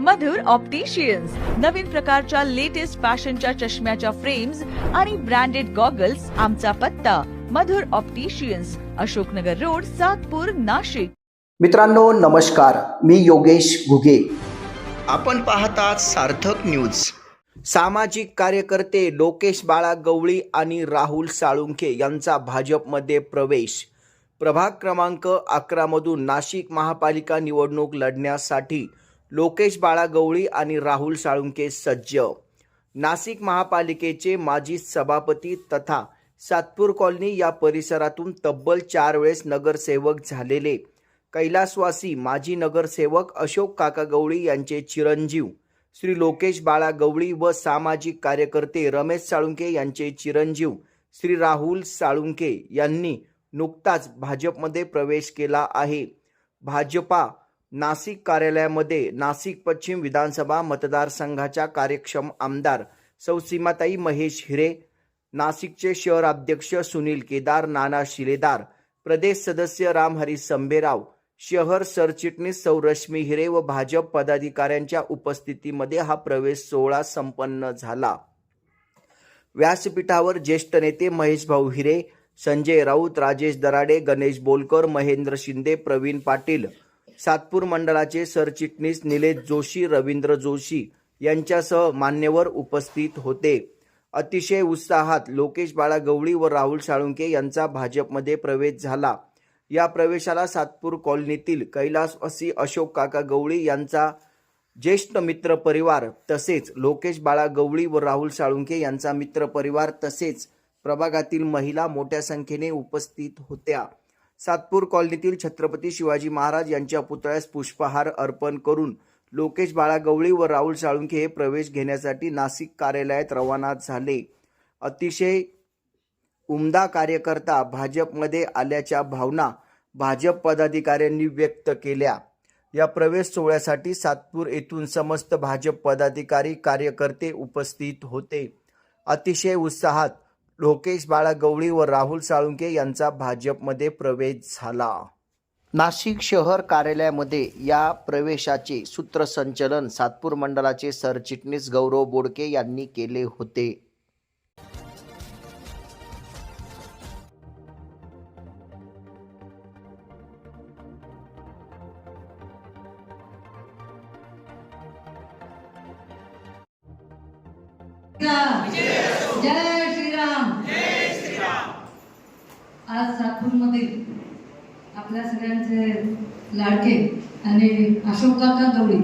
मधुर opticians नवीन प्रकारच्या latest फॅशनच्या चष्म्याच्या फ्रेम्स आणि ब्रँडेड गॉगल्स आमचा पत्ता. Madhur opticians Ashoknagar road Satpur Nashik. मित्रांनो नमस्कार. मी योगेश घुगे. आपण पाहतात सार्थक न्यूज सामाजिक कार्यकर्ते लोकेश बाळा गवळी आणि राहुल साळुंखे यांचा भाजपमध्ये प्रवेश. प्रभाग क्रमांक अकरामधून नाशिक महापालिका निवडणूक लढण्यासाठी लोकेश बाळा गवळी आणि राहुल साळुंके सज्ज. नाशिक महापालिकेचे माजी सभापती तथा सातपूर कॉलनी या परिसरातून तब्बल चार वेळेस नगरसेवक झालेले. कैलासवासी माजी नगरसेवक अशोक काका गवळी यांचे चिरंजीव. श्री लोकेश बाळा गवळी व सामाजिक कार्यकर्ते रमेश साळुंके यांचे चिरंजीव. श्री राहुल साळुंके यांनी नुकताच भाजपमध्ये प्रवेश केला आहे. भाजपा नाशिक कार्यालयामध्ये नाशिक पश्चिम विधानसभा मतदारसंघाच्या कार्यक्षम आमदार सौ सीमाताई महेश हिरे नाशिकचे शहर अध्यक्ष सुनील केदार नाना शिलेदार प्रदेश सदस्य रामहरी संभेराव शहर सरचिटणीस सौ रश्मी हिरे व भाजप पदाधिकाऱ्यांच्या उपस्थितीमध्ये हा प्रवेश सोहळा संपन्न झाला. व्यासपीठावर ज्येष्ठ नेते महेश भाऊ हिरे संजय राऊत राजेश दराडे गणेश बोलकर महेंद्र शिंदे प्रवीण पाटील सातपूर मंडळाचे सरचिटणीस निलेश जोशी रवींद्र जोशी यांच्यासह मान्यवर उपस्थित होते. अतिशय उत्साहात लोकेश बाळा गवळी व राहुल साळुंके यांचा भाजपमध्ये प्रवेश झाला. या प्रवेशाला सातपूर कॉलनीतील कैलासवासी अशोक काका गवळी यांचा ज्येष्ठ मित्र परिवार तसेच लोकेश बाळा गवळी व राहुल साळुंके यांचा मित्र परिवार तसेच प्रभागातील महिला मोठ्या संख्येने उपस्थित होत्या. सातपूर कॉलनीतील छत्रपती शिवाजी महाराज यांच्या पुतळ्यास पुष्पहार अर्पण करून लोकेश बाळा गवळी व राहुल साळुंखे हे प्रवेश घेण्यासाठी नाशिक कार्यालयात रवाना झाले. अतिशय उमदा कार्यकर्ता भाजपमध्ये आल्याच्या भावना भाजप पदाधिकाऱ्यांनी व्यक्त केल्या. या प्रवेश सोहळ्यासाठी सातपूर येथून समस्त भाजप पदाधिकारी कार्यकर्ते उपस्थित होते. अतिशय उत्साहात लोकेश बाळा गवळी व राहुल साळुंके यांचा भाजपमध्ये प्रवेश झाला. नाशिक शहर कार्यालयामध्ये या प्रवेशाचे सूत्रसंचलन सातपूर मंडळाचे सरचिटणीस गौरव बोडके यांनी केले होते. जय श्रीराम आज आपल्या सगळ्यांचे लाडके आणि अशोकाका गवळी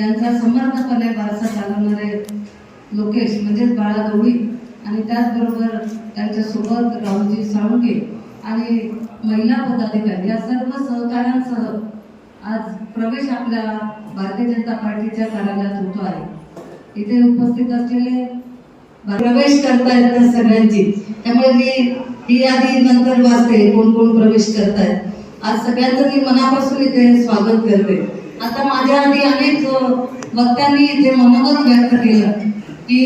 यांचा समर्थपणे वारसा चालवणारे लोकेश म्हणजेच बाळा गवळी आणि त्याचबरोबर त्यांच्यासोबत राहुलजी साळुंके आणि महिला पदाधिकारी या सर्व सहकाऱ्यांसह आज प्रवेश आपल्या भारतीय जनता पार्टीच्या कार्यालयात होतो आहे. इथे उपस्थित असलेले प्रवेश करता येतात सगळ्यांची. त्यामुळे मी ही यादी नंतर वाचते कोण कोण प्रवेश करतायत. आज सगळ्यांचं मी मनापासून इथे स्वागत करते आता माझ्या आधी अनेक वक्त्यांनी इथे मनोगत व्यक्त केलं की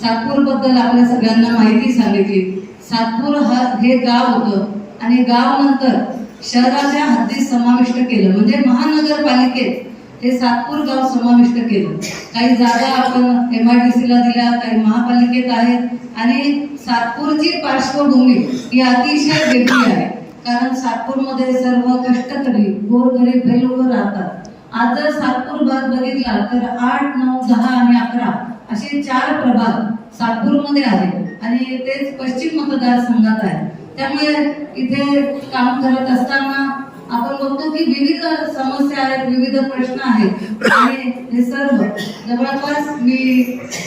सातपूरबद्दल आपल्या सगळ्यांना माहिती सांगितली. सातपूर हा हे गाव होतं आणि गाव नंतर शहराच्या हद्दीत समाविष्ट केलं. म्हणजे महानगरपालिकेत हे सातपूर गाव समाविष्ट केलं. काही जागा आपण एम आय डी सीला दिल्या काही महापालिकेत आहेत. आणि सातपूरची पार्श्वभूमी ही अतिशय वेगळी आहे. कारण सातपूरमध्ये सर्व कष्टकरी गोरगरीब हे लोक राहतात. आज जर सातपूर भाग बघितला तर आठ नऊ दहा आणि अकरा असे चार प्रभाग सातपूरमध्ये आहेत. आणि तेच पश्चिम मतदारसंघात आहे त्यामुळे इथे काम करत असताना आपण बघतो की विविध समस्या आहेत विविध प्रश्न आहेत. आणि हे सर्व जवळपास मी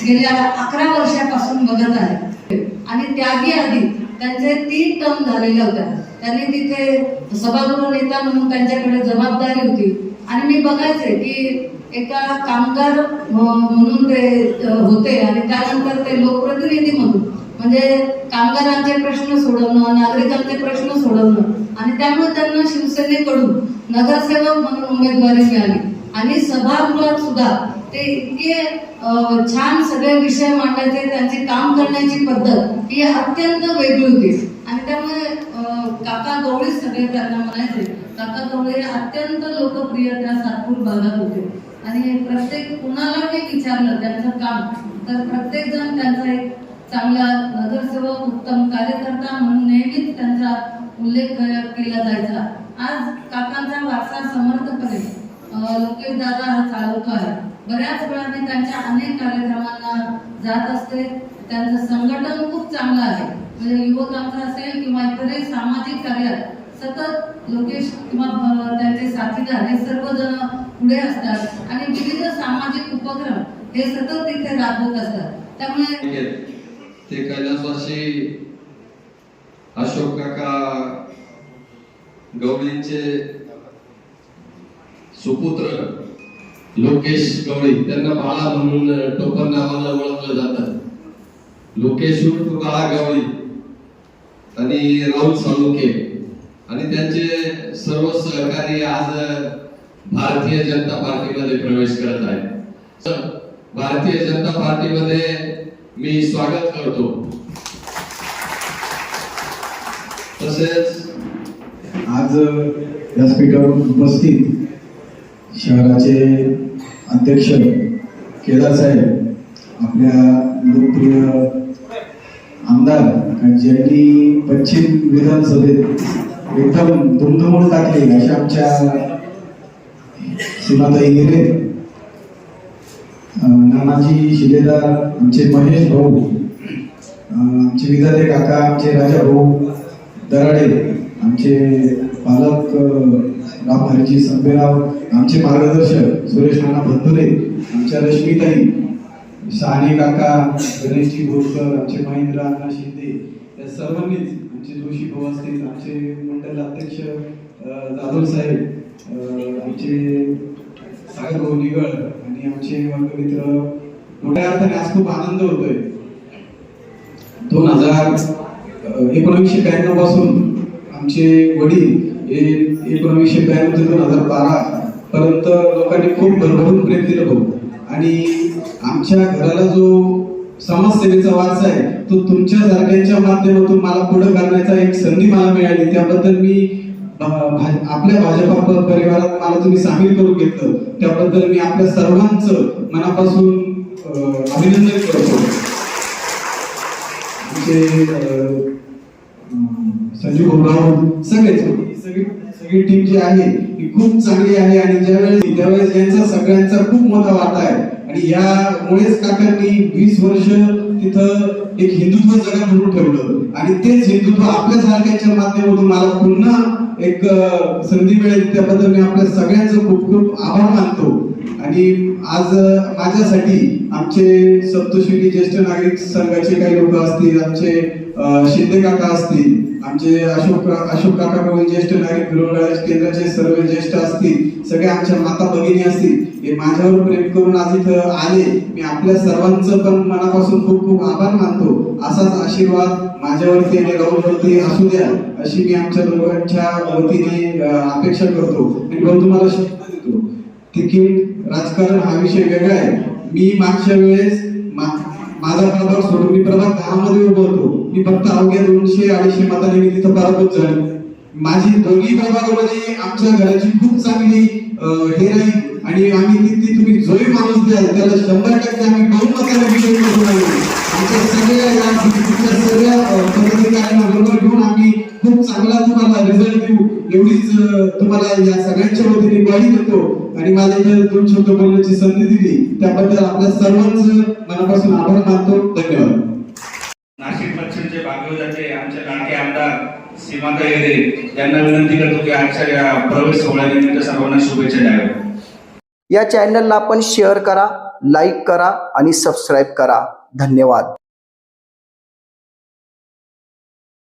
गेल्या अकरा वर्षापासून बघत आहे. आणि त्याही आधी त्यांचे तीन टर्म झालेल्या होत्या त्यांनी तिथे सभागृह नेता म्हणून त्यांच्याकडे जबाबदारी होती. आणि मी बघायचे की एका कामगार म्हणून ते होते आणि त्यानंतर ते लोकप्रतिनिधी म्हणून म्हणजे कामगारांचे प्रश्न सोडवणं नागरिकांचे प्रश्न सोडवणं आणि त्यामुळे त्यांना शिवसेनेकडून नगरसेवक म्हणून उमेदवारी मिळाली. आणि सभागृहात सुद्धा ते इतके छान सगळे विषय मांडायचे त्यांचे काम करण्याची पद्धत ही अत्यंत वेगळी होती. आणि त्यामुळे अं, काका गवळी सगळे त्यांना म्हणायचे काका गवळे अत्यंत लोकप्रिय त्या सातपूर भागात होते. आणि प्रत्येक कुणालाही विचारलं त्यांचं काम तर प्रत्येक जण त्यांचा एक चांगला नगरसेवक उत्तम कार्यकर्ता म्हणून नेहमीच त्यांचा उल्लेख केला जायचा. आज काकांचा वारसा समर्थपणे लोकेश दादा हा चालवतो आहे. बऱ्याच वेळा मी त्यांच्या अनेक कार्यक्रमांना जात असते. त्यांचं संघटन खूप चांगलं आहे. म्हणजे युवकांचं असेल किंवा इतरही सामाजिक कार्यात सतत लोकेश किंवा त्यांचे साथीदार हे सर्वजण पुढे असतात. आणि विविध सामाजिक उपक्रम हे सतत तिथे राबवत असतात. त्यामुळे ते कैलासवासी अशोक काका गवळींचे सुपुत्र लोकेश गवळी त्यांना बाळा म्हणून टोपण नावाला ओळखलं जात. लोकेश बाळा गवळी आणि राहुल सालुके आणि त्यांचे सर्व सहकारी आज भारतीय जनता पार्टीमध्ये प्रवेश करत आहेत. भारतीय जनता पार्टीमध्ये मी स्वागत करतो. तसेच आज व्यासपीठावर उपस्थित शहराचे अध्यक्ष केदार साहेब आपल्या लोकप्रिय आमदार ज्यांनी पश्चिम विधानसभेत एकदम दुमदुमून टाकले अशा आमच्या सीमाताई गेले. नानाजी शिलेदार आमचे महेश भाऊ आमचे विधाते काका आमचे राजा भाऊ दराडे आमचे पालक राम हरजी संभेराव आमचे मार्गदर्शक सुरेश नाना भंतुरे आमच्या रश्मीताई शहाणे काका गणेशजी बोरकर आमचे महेंद्र अण्णा शिंदे या सर्वांनीच आमचे जोशी भाऊ असतील आमचे मंडल अध्यक्ष जाधव साहेब आमचे सागर भाऊ आणि आमचे वर्गमित्र मोठ्या अर्थाने आज खूप आनंद होतोय. दोन हजार एकोणीसशे ब्याण्णवपासून आमचे वडील हे एकोणीसशे ब्याण्णव ते दोन हजार बारा पर्यंत लोकांनी खूप भरभरून प्रेम दिलं भाऊ आणि आमच्या घराला जो समाजसेवेचा वारसा आहे तो तुमच्या सारख्यांच्या माध्यमातून मला पुढे करण्याचा एक संधी मला मिळाली. त्याबद्दल मी आपल्या भाजपा परिवारात मला तुम्ही सामील करून घेतलं. त्याबद्दल मी आपल्या सर्वांचं मनापासून अभिनंदन करतो. आमचे संजीव भाऊ सगळेच सगळी सगळी टीम जी आहे ही खूप चांगली आहे आणि ज्यावेळेस त्यावेळेस यांचा सगळ्यांचा खूप मोठा वाटा आहे. आणि यामुळेच काकांनी वीस वर्ष तिथं एक हिंदुत्व जगात म्हणून ठेवलं. आणि तेच हिंदुत्व आपल्या सारख्याच्या माध्यमातून मला पुन्हा एक संधी मिळेल त्याबद्दल मी आपल्या सगळ्यांचं खूप खूप आभार मानतो. आणि आज माझ्यासाठी आमचे सप्तशृंगी ज्येष्ठ नागरिक संघाचे काही लोक असतील आमचे शिंदे काका असतील आमचे अशोक अशोक काका कवी ज्येष्ठ नागरिक गृहराज केंद्राचे सर्व ज्येष्ठ असतील सगळे आमच्या माता भगिनी असतील हे माझ्यावर प्रेम करून आज इथं आले. मी आपल्या सर्वांचं पण मनापासून खूप खूप आभार मानतो. करतो असाच आशीर्वाद माझ्यावरती आणि राहुलवरती असू द्या अशी मी आमच्या लोकांच्या वतीने अपेक्षा करतो. आणि भाऊ तुम्हाला शब्द देतो. तिकीट राजकारण हा विषय वेगळा आहे. मी मागच्या वेळेस माझा प्रभाग सोडून मी प्रभाग दहा मध्ये उभं होतो मी फक्त अवघ्या दोनशे अडीचशे मताने मी तिथं पराभूत झालो. माझी दोन्ही प्रभागामध्ये आमच्या घराची खूप चांगली हे राहील. आणि आम्ही तिथे तुम्ही जोही माणूस द्याल त्याला शंभर टक्के आम्ही बहुमताने विजयी करून या सगळ्या पदाधिकाऱ्यांना बरोबर घेऊन आम्ही खूप चांगला तुम्हाला रिझल्ट देऊ. एवढीच तुम्हाला या सगळ्यांच्या वतीने ग्वाही देतो. आणि मला इथे दोन शब्द बोलण्याची संधी दिली. त्याबद्दल आपल्या सर्वांचं मनापासून आभार मानतो. धन्यवाद. नाशिक पश्चिमचे भागवताचे आमचे लाडके आमदार सीमाता येरे यांना विनंती करतो की आजच्या या प्रवेश सोहळ्यानिमित्त सर्वांना शुभेच्छा द्याव्या या चॅनलला आपण शेअर करा लाईक करा आणि सबस्क्राईब करा. धन्यवाद.